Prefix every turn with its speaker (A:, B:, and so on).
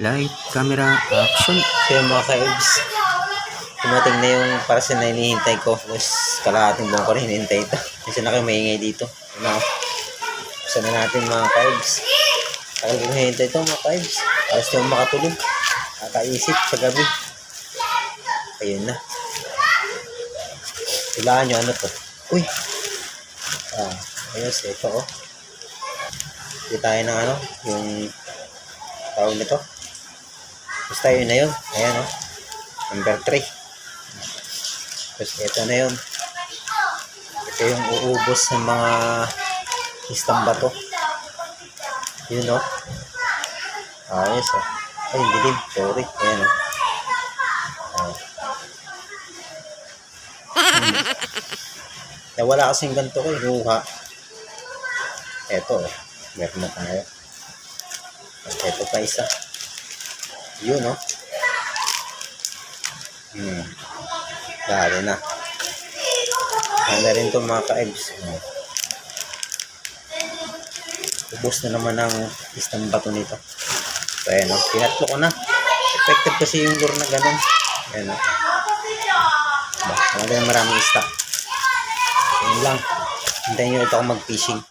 A: Light, camera, action.
B: So yung mga ka-ebs, na yung parcel na hinihintay ko. Tapos kalahating buwan ko rin hinihintay ito. Kasi na kayo maingay dito. Ano, buksan na natin mga ka-ebs. Tagal hinihintay ito mga ka-ebs. Na yung makatulog. Kakaisip sa gabi. Ayun na. Hulaan nyo ano to. Uy! Ah, ayos. Ito oh. Hindi tayo ng ano, yung tawag nito. Basta yun na yun. Ayan o. Number 3. Tapos ito na yun. Ito yung uubos ng mga istang bato. Yun o. Ayos o. Ay, hindi din. Sorry. Ayan o. Oh. Hmm. Nawala kasing ganito ko. Inuha. Ito o. Meron na tayo. Ito pa isa. Yun, no? Hmm. Dali na. Ano rin itong mga ka-ebs. Hmm. Na naman ang isang bato nito. So, ayan, no? Tinatlo ko na. Effective kasi yung lure na ganun. Ayan, no? Ba, wala na maraming stock. Yun lang. Hintayin nyo ito ako mag-fishing.